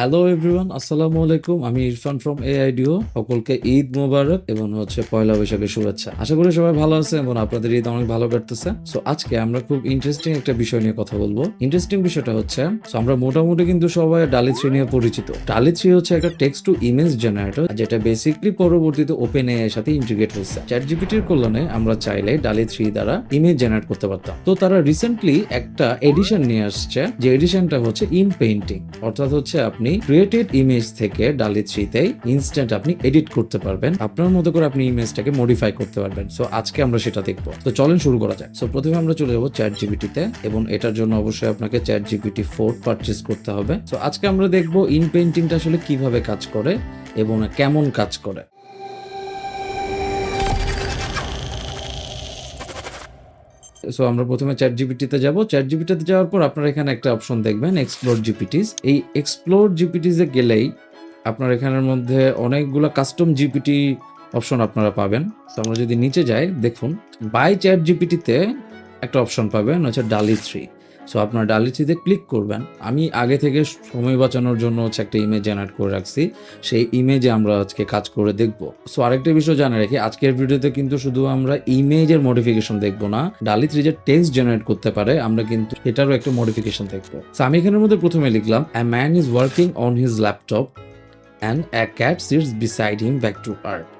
Hello everyone আসসালামু আলাইকুম আমি ইরফান ফ্রম এআইডিও সকলকে ঈদ মোবারক এবং হচ্ছে পয়লা বৈশাখের শুভেচ্ছা। আশা করি সবাই ভালো আছে এবং আপনাদের ঈদ অনেক ভালো কাটতেছে। সো আজকে আমরা খুব ইন্টারেস্টিং একটা বিষয় নিয়ে কথা বলব। ইন্টারেস্টিং বিষয়টা হচ্ছে আমরা মোটামুটি কিন্তু সবাই ডালি থ্রি নিয়ে পরিচিত। ডালি থ্রি হচ্ছে একটা টেক্সট টু ইমেজ জেনারেটর যেটা বেসিকলি পরবর্তীতে ওপেন এ এর সাথে ইন্টিগ্রেট হয়েছে। চ্যাট জিপিটির কল্যাণে আমরা চাইলে ডালি থ্রি দ্বারা ইমেজ জেনারেট করতে পারতাম। তো তারা রিসেন্টলি একটা এডিশন নিয়ে আসছে, যে এডিশনটা হচ্ছে ইন পেইন্টিং অর্থাৎ হচ্ছে আপনি ক্রিয়েটেড ইমেজ থেকে ডালি থ্রিতে ইনস্ট্যান্ট আপনি এডিট করতে পারবেন। আপনার মতো করে আপনি ইমেজটাকে মডিফাই করতে পারবেন। সো আজকে আমরা সেটা দেখব। তো চলেন শুরু করা যায় সো প্রথমে আমরা চলে যাব চ্যাট জিবিটিতে এবং এটার জন্য অবশ্যই আপনাকে চ্যাট জিবিটি ফোর পারচেস করতে হবে। সো আজকে আমরা দেখব ইন পেন্টিংটা আসলে কীভাবে কাজ করে এবং কেমন কাজ করে। সো আমরা প্রথমে চ্যাট জিপিটিতে যাব। চ্যাট জিপিটিতে যাওয়ার পর আপনারা এখানে একটা অপশন দেখবেন এক্সপ্লোর জিপিটিস এই এক্সপ্লোর জিপিটিসে গেলেই আপনার এখানের মধ্যে অনেকগুলো কাস্টম জিপিটি অপশন আপনারা পাবেন। তো আমরা যদি নিচে যাই, দেখুন বাই চ্যাট জিপিটিতে একটা অপশন পাবেন, হচ্ছে ডালি থ্রি সো আপনার ডালি থ্রিতে ক্লিক করবেন। আমি আগে থেকে সময় বাঁচানোর জন্য হচ্ছে একটা ইমেজ জেনারেট করে রাখছি। সেই ইমেজে আমরা আজকে কাজ করে দেখব। সো আরেকটা বিষয় জানা রাখি, আজকের ভিডিওতে কিন্তু শুধু আমরা ইমেজের মডিফিকেশন দেখব না, ডালি থ্রি যে টেক্সট জেনারেট করতে পারে, আমরা কিন্তু এটারও একটা মডিফিকেশন দেখব। সো আমি এখানের মধ্যে প্রথমে লিখলাম a man is working on his laptop and a cat sits beside him back to art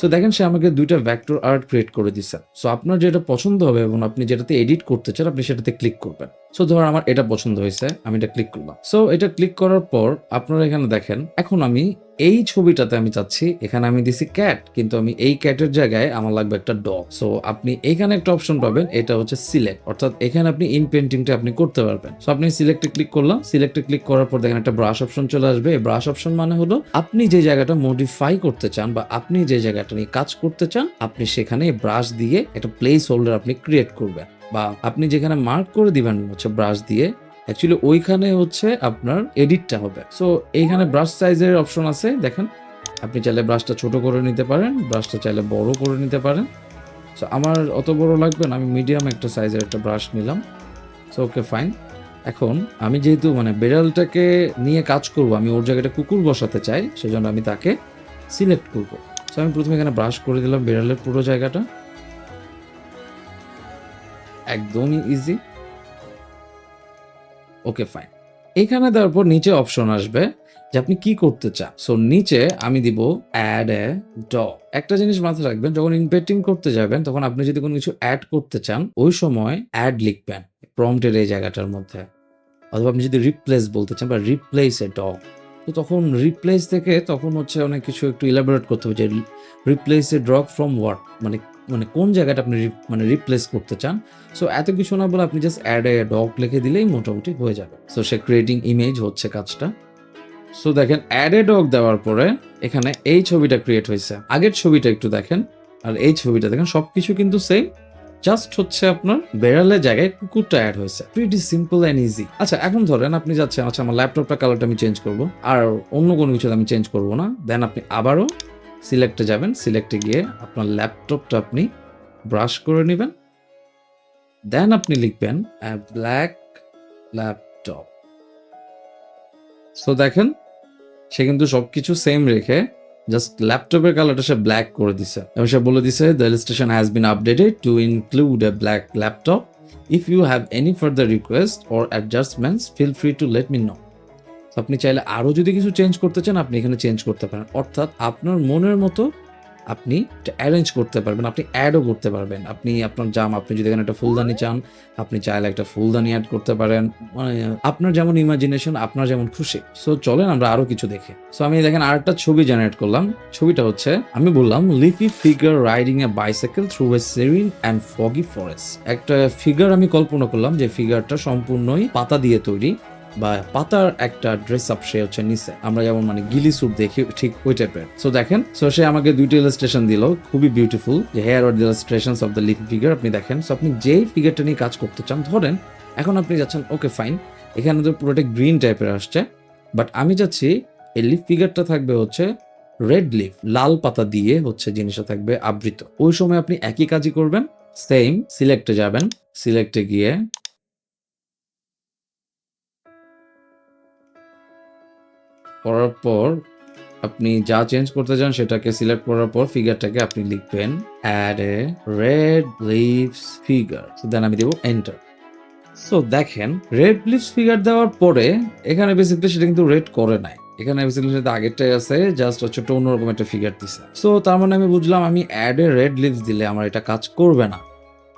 so দেখেন, সে আমাকে দুইটা ভ্যাক্টর আর্ট ক্রিয়েট করে দিচ্ছে সো আপনার যেটা পছন্দ হবে এবং আপনি যেটাতে এডিট করতে চান, আপনি সেটাতে ক্লিক করবেন। সো ধর আমার এটা পছন্দ হয়েছে, আমি এটা ক্লিক করলাম। সো এটা ক্লিক করার পর আপনারা এখানে দেখেন, এখন আমি এই ছবিটাতে আমি চাচ্ছি, এখানে আমি দিছি ক্যাট কিন্তু আমি এই ক্যাটের জায়গায় আমার লাগবে একটা ডগ সো আপনি এখানে একটা অপশন পাবেন, এটা হচ্ছে সিলেক্ট অর্থাৎ এখানে আপনি ইন পেন্টিংটা আপনি করতে পারবেন। সো আপনি সিলেক্টে ক্লিক করলাম সিলেক্টে ক্লিক করার পর দেখেন একটা ব্রাশ অপশন চলে আসবে। এই ব্রাশ অপশন মানে হলো, আপনি যে জায়গাটা মডিফাই করতে চান বা আপনি যে জায়গাটা নিয়ে কাজ করতে চান, আপনি সেখানে ব্রাশ দিয়ে একটা প্লেস হোল্ডার আপনি ক্রিয়েট করবেন। বা আপনি যেখানে মার্ক করে দিবেন হচ্ছে ব্রাশ দিয়ে অ্যাকচুয়ালি ওইখানে হচ্ছে আপনার এডিটটা হবে। সো এইখানে ব্রাশ সাইজের অপশন আছে, দেখেন। আপনি চাইলে ব্রাশটা ছোট করে নিতে পারেন ব্রাশটা চাইলে বড় করে নিতে পারেন। সো আমার অত বড় লাগবে না, আমি মিডিয়াম একটা সাইজের একটা ব্রাশ নিলাম। সো ওকে ফাইন এখন আমি যেহেতু মানে বেড়ালটাকে নিয়ে কাজ করব, আমি ওর জায়গাটা কুকুর বসাতে চাই, সেজন্য আমি তাকে সিলেক্ট করব। সো আমি প্রথমে এখানে ব্রাশ করে দিলাম বেড়ালের পুরো জায়গাটা। একদমই ইজি ওকে ফাইন এখানে দেওয়ার পর নিচে অপশন আসবে যে আপনি কি করতে চান। সো নিচে আমি দিব অ্যাড এ ড একটা জিনিস মাথায় রাখবেন, যখন ইনপেটিং করতে যাবেন, তখন আপনি যদি কোনো কিছু অ্যাড করতে চান, ওই সময় অ্যাড লিখবেন প্রম্পটের এই জায়গাটার মধ্যে। অথবা আপনি যদি রিপ্লেস বলতে চান বা রিপ্লেস এ ডগ তো তখন রিপ্লেস থেকে তখন হচ্ছে অনেক কিছু একটু ইলাবোরেট করতে হবে যে replace a drug from what মানে মানে কোন জায়গাটা আপনি মানে রিপ্লেস করতে চান? সো এত কিছু না বলে আপনি জাস্ট অ্যাড এ ডগ লিখে দিলেই মোটামুটি হয়ে যাবে। সো সে ক্রিয়েটিং ইমেজ হচ্ছে কাজটা। সো দেখেন অ্যাড এ ডগ দেওয়ার পরে এখানে এই ছবিটা ক্রিয়েট হয়েছে। আগের ছবিটা একটু দেখেন। আর এই ছবিটা দেখেন, সবকিছু কিন্তু সেম জাস্ট হচ্ছে আপনার বেড়ালের জায়গায় কুকুরটা অ্যাড হয়েছে। প্রিটি সিম্পল অ্যান্ড ইজি আচ্ছা এখন ধরেন আপনি যাচ্ছেন আচ্ছা আমার ল্যাপটপটা কালারটা আমি চেঞ্জ করব। আর অন্য কোনো কিছু আমি চেঞ্জ করব না। দেন আপনি আবারও সিলেক্টে যাবেন সিলেক্টে গিয়ে আপনার ল্যাপটপটা আপনি ব্রাশ করে নেবেন। দেন আপনি লিখবেন ব্ল্যাক ল্যাপটপ সো দেখেন, সে কিন্তু সবকিছু সেম রেখে জাস্ট ল্যাপটপের কালারটা সে ব্ল্যাক করে দিছে। এবং সে বলে দিছে the illustration has been updated to include a black laptop if you have any further request or adjustments feel free to let me know আপনি চাইলে আরও যদি কিছু চেঞ্জ করতে চান, আপনি এখানে চেঞ্জ করতে পারেন। অর্থাৎ আপনার মনের মতো আপনি অ্যারেঞ্জ করতে পারবেন, আপনি অ্যাডও করতে পারবেন। আপনি আপনার জাম, আপনি যদি এখানে একটা ফুলদানি চান, আপনি চাইলে একটা ফুলদানি অ্যাড করতে পারেন। মানে আপনার যেমন ইমাজিনেশন আপনার যেমন খুশি। সো চলেন আমরা আরও কিছু দেখি। সো আমি দেখেন আরেকটা ছবি জেনারেট করলাম। ছবিটা হচ্ছে, আমি বললাম leafy figure riding a bicycle through a serene and foggy forest একটা ফিগার আমি কল্পনা করলাম যে ফিগারটা সম্পূর্ণই পাতা দিয়ে তৈরি। বা পাতার একটা ড্রেস আপ সে হচ্ছে নিচে আমরা যেমন মানে গিলি স্যুট দেখি ঠিক ওই টাইপের সো দেখেন সো সে আমাকে দুইটা ইলাস্ট্রেশন দিল, খুবই বিউটিফুল যে here are illustrations of the leaf figure আপনি দেখেন। সো আপনি যেই ফিগারটা নিয়ে কাজ করতে চান, ধরেন, এখন আপনি যাচ্ছেন ওকে ফাইন এখানে তো পুরোটা গ্রিন টাইপের আসছে বাট আমি যাচ্ছি, এই লিফ ফিগারটা থাকবে হচ্ছে রেড লিফ লাল পাতা দিয়ে হচ্ছে জিনিসটা থাকবে আবৃত। ওই সময় আপনি একই কাজই করবেন সেম সিলেক্টে যাবেন সিলেক্টে গিয়ে করার পর আপনি যা চেঞ্জ করতে চান সেটাকে সিলেক্ট করার পর ফিগারটাকে আপনি লিখবেন add a red leaves figure then আমি দেবো এন্টার সো দেখেন রেড লিভস ফিগার দেওয়ার পরে এখানে বেসিক্যালি সেটা কিন্তু রেড করে নাই। এখানে বেসিক্যালি সেটা আগেরটাই আছে জাস্ট হচ্ছে একটা অন্যরকম একটা ফিগার দিছে। সো তার মানে আমি বুঝলাম, আমি অ্যাড এ রেড লিভস দিলে আমার এটা কাজ করবে না।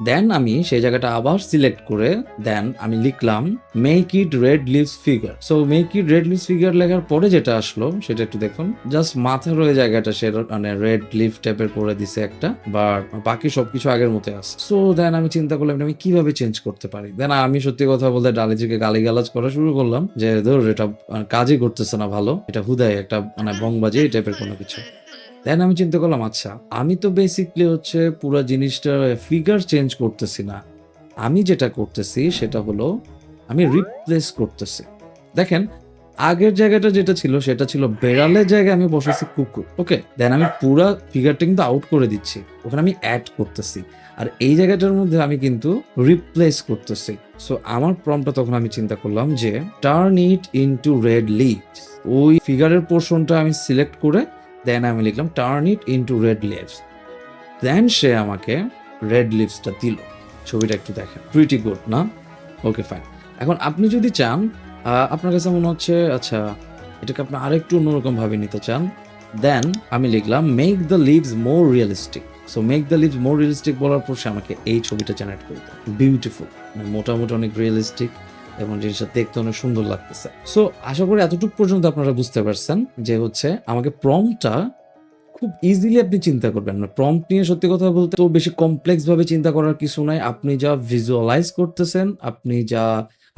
দেন আমি সেই জায়গাটা আবার সিলেক্ট করে দেন আমি লিখলাম make it red leaves figure so make it red leaves figure লেখার পরে যেটা আসলো, সেটা একটু দেখুন। জাস্ট মাথার ওই জায়গাটা সে মানে রেড লিভ টাইপের করে দিছে একটা বা বাকি সবকিছু আগের মতো আছে। সো দেন আমি চিন্তা করলাম, আমি কীভাবে চেঞ্জ করতে পারি? দেন আমি সত্যি কথা বলতে ডালিজিকে গালিগালাজ করা শুরু করলাম, যে ধর এটা মানে কাজই করতেছে না ভালো, এটা হুদায় একটা মানে বংবাজি এই টাইপের কোনো কিছু। দেন আমি চিন্তা করলাম আচ্ছা আমি তো বেসিকলি হচ্ছে পুরো জিনিসটা ফিগার চেঞ্জ করতেছি না। আমি যেটা করতেছি সেটা হলো আমি রিপ্লেস করতেছি। দেখেন, আগের জায়গাটা যেটা ছিল সেটা ছিল বেড়ালের জায়গায় আমি বসেছি কুকুর ওকে দেন আমি পুরা ফিগারটা কিন্তু আউট করে দিচ্ছি, ওখানে আমি অ্যাড করতেছি। আর এই জায়গাটার মধ্যে আমি কিন্তু রিপ্লেস করতেছি। সো আমার প্রমটা তখন আমি চিন্তা করলাম যে turn it into red leaves ওই ফিগারের পোর্শনটা আমি সিলেক্ট করে দেন আমি লিখলাম turn it into red leaves then সে আমাকে রেড লিভসটা দিল। ছবিটা একটু দেখেন। প্রিটি গুড না? ওকে ফাইন এখন আপনি যদি চান আপনার কাছে মনে হচ্ছে আচ্ছা এটাকে আপনি আরেকটু অন্যরকম ভাবে নিতে চান দেন আমি লিখলাম make the leaves more realistic so make the leaves more realistic বলার পর সে আমাকে এই ছবিটা জেনারেট করে দেয় বিউটিফুল মোটামুটি অনেক রিয়েলিস্টিক এবং জিনিসটা দেখতে অনেক সুন্দর লাগতেছে। সো আশা করি এতটুকু পর্যন্ত আপনারা বুঝতে পারছেন যে হচ্ছে আমাকে প্রমটা খুব ইজিলি আপনি চিন্তা করবেন না। প্রম্পট নিয়ে সত্যি কথা বলতে তো বেশি কমপ্লেক্স ভাবে চিন্তা করার কিছু নাই। আপনি যা ভিজুয়ালাইজ করতেছেন, আপনি যা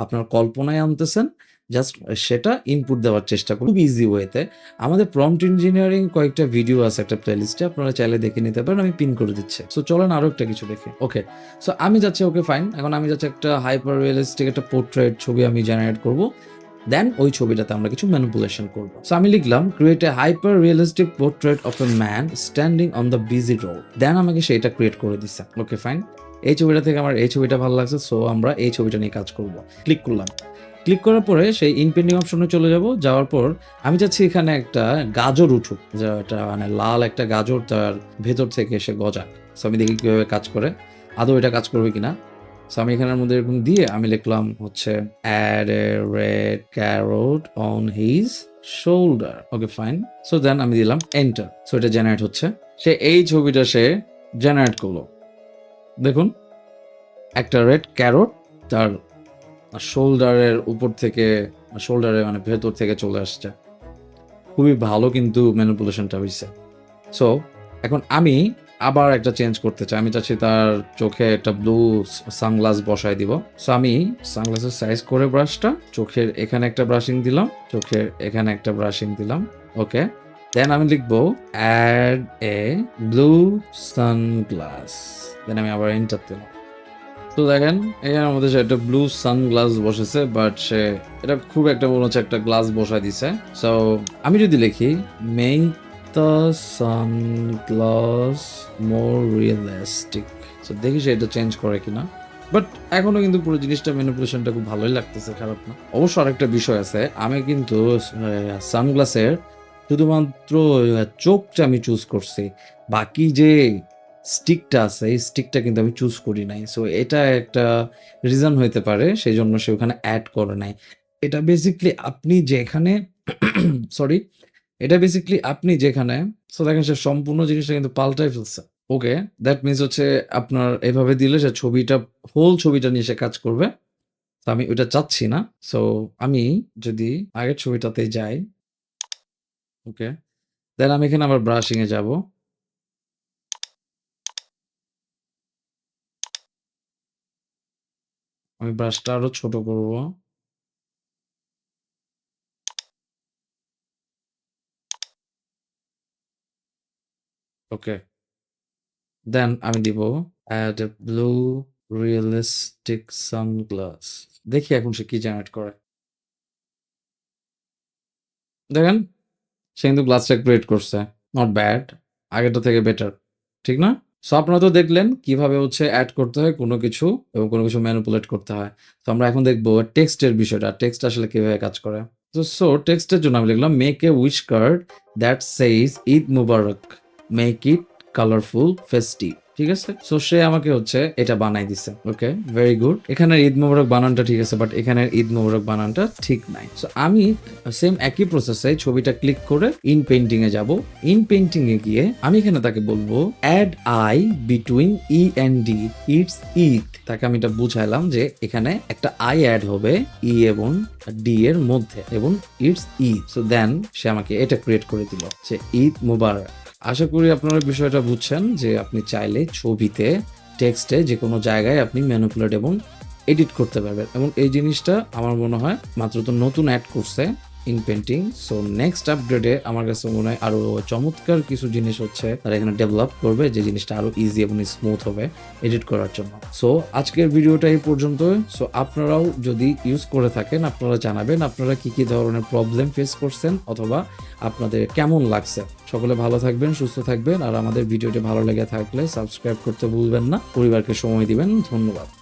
আপনার কল্পনায় আনতেছেন জাস্ট সেটা ইনপুট দেওয়ার চেষ্টা করুন। খুব ইজি ওয়েতে আমাদের প্রম্পট ইঞ্জিনিয়ারিং কয়েকটা ভিডিও আছে একটা প্লেলিস্টে আপনারা চাইলে দেখে নিতে পারেন, আমি পিন করে দিচ্ছি। সো চলেন আরও একটা কিছু দেখে। ওকে সো আমি যাচ্ছি ওকে ফাইন এখন আমি যাচ্ছি একটা হাইপার রিয়েলিস্টিক একটা পোর্ট্রেট ছবি আমি জেনারেট করব। দেন ওই ছবিটাতে আমরা কিছু ম্যানিপুলেশন করব। সো আমি লিখলাম create a hyper realistic portrait of a man standing on the busy road then আমাকে সেটা ক্রিয়েট করে দিচ্ছে ওকে ফাইন এই ছবিটা থেকে আমার, এই ছবিটা ভালো লাগছে সো আমরা এই ছবিটা নিয়ে কাজ করব। ক্লিক করলাম। ক্লিক করার পরে সেই ইনপেন্ডিং অপশনে চলে যাব। যাওয়ার পর আমি চাচ্ছি এখানে একটা গাজর উঠুক যেটা মানে লাল একটা গাজর তার ভেতর থেকে এসে গজাক সো আমি দেখি কীভাবে কাজ করে। আদৌ এটা কাজ করবে কিনা? সো আমি এখানের মধ্যে এরকম দিয়ে আমি লিখলাম হচ্ছে add a red carrot on his shoulder okay fine so then আমি দিলাম এন্টার সো এটা জেনারেট হচ্ছে। সে এই ছবিটা সে জেনারেট করল। দেখুন, একটা রেড ক্যারোট তার শোল্ডারের উপর থেকে শোল্ডারে মানে ভেতর থেকে চলে আসছে। খুবই ভালো কিন্তু ম্যানিপুলেশনটা হয়েছে সো এখন আমি আবার একটা চেঞ্জ করতে চাই। আমি চাচ্ছি তার চোখে একটা ব্লু সানগ্লাস বসাই দিব। সো আমি সানগ্লাসের সাইজ করে ব্রাশটা চোখের এখানে একটা ব্রাশিং দিলাম, চোখের এখানে একটা ব্রাশিং দিলাম ওকে দেন আমি লিখব add a blue sunglass then আমি আবার এন্টার দিলাম। তো দেখেন এখানের মধ্যে সে একটা ব্লু সানগ্লাস বসেছে বাট সে, এটা খুব একটা মনে হচ্ছে একটা গ্লাস বসাই দিছে। সো আমি যদি লিখি make the sunglass more realistic so দেখি সে এটা চেঞ্জ করে কিনা। বাট এখনও কিন্তু পুরো জিনিসটা ম্যানিপুলেশনটা খুব ভালোই লাগতেছে, খারাপ না। অবশ্য আরেকটা বিষয় আছে, আমি কিন্তু সানগ্লাসের শুধুমাত্র চোখটা আমি চুজ করছি। বাকি যে স্টিকটা আছে, এই স্টিকটা কিন্তু আমি চুজ করি নাই। সো এটা একটা রিজন হইতে পারে সেই জন্য সে ওখানে অ্যাড করে নাই। এটা বেসিকলি আপনি যেখানে সরি এটা বেসিকলি আপনি যেখানে সো দেখেন সে সম্পূর্ণ জিনিসটা কিন্তু পাল্টাই ফেলছে। ওকে দ্যাট মিনস হচ্ছে আপনার এভাবে দিলে সে ছবিটা হোল ছবিটা নিয়ে সে কাজ করবে। তো আমি ওইটা চাচ্ছি না। সো আমি যদি আগের ছবিটাতে যাই ওকে দেন আমি এখানে আবার ব্রাশিংয়ে যাব। আমি ব্রাশটা আরও ছোট করব। ওকে। দেন আমি দিব অ্যাড ব্লু রিয়েলিস্টিক সানগ্লাস দেখি এখন সে কি জেনারেট করে। দেখেন, সে কিন্তু গ্লাসটা ক্রিয়েট করছে। নট ব্যাড আগেরটা থেকে বেটার ঠিক না? সো আপনারা তো দেখলেন কীভাবে হচ্ছে অ্যাড করতে হয় কোনো কিছু এবং কোনো কিছু ম্যানুপুলেট করতে হয়। তো আমরা এখন দেখব টেক্সটের বিষয়টা টেক্সট আসলে কীভাবে কাজ করে। তো সো টেক্সটের জন্য আমি লিখলাম make a wish card that says Eid Mubarak make it colourful festive ঠিক আছে? সো সে আমাকে হচ্ছে এটা বানাই দিছে ওকে ভেরি গুড এখানে ঈদ মোবারক বানানটা ঠিক আছে বাট এখানে ঈদ মোবারক বানানটা ঠিক নাই। সো আমি সেম একই প্রসেসে ছবিটা ক্লিক করে ইন পেন্টিং এ যাব। ইন পেন্টিং এ গিয়ে আমি এখানে তাকে বলব add I between E and D it's Eid তাকে আমি এটা বুঝাইলাম যে এখানে একটা আই অ্যাড হবে ই এবং ডি এর মধ্যে এবং ইটস ঈদ সো দেন সে আমাকে এটা ক্রিয়েট করে দিল, যে ঈদ মুবারক। আশা করি আপনারা বিষয়টা বুঝছেন যে আপনি চাইলে ছবিতে, টেক্সটে যে কোনো জায়গায় আপনি ম্যানুপুলেট এবং এডিট করতে পারবেন। এবং এই জিনিসটা আমার মনে হয় মাত্র তো নতুন অ্যাড করছে। ইন পেন্টিং সো নেক্সট আপগ্রেডে আমার কাছে মনে হয় আরও চমৎকার কিছু জিনিস হচ্ছে তারা এখানে ডেভেলপ করবে, যে জিনিসটা আরও ইজি এবং স্মুথ হবে এডিট করার জন্য। সো আজকের ভিডিওটা এই পর্যন্ত সো আপনারাও যদি ইউজ করে থাকেন, আপনারা জানাবেন আপনারা কি কি ধরনের প্রবলেম ফেস করছেন অথবা আপনাদের কেমন লাগছে। সকলে ভালো থাকবেন, সুস্থ থাকবেন আর আমাদের ভিডিওটি ভালো লেগে থাকলে সাবস্ক্রাইব করতে ভুলবেন না। পরিবারকে সময় দিবেন। ধন্যবাদ।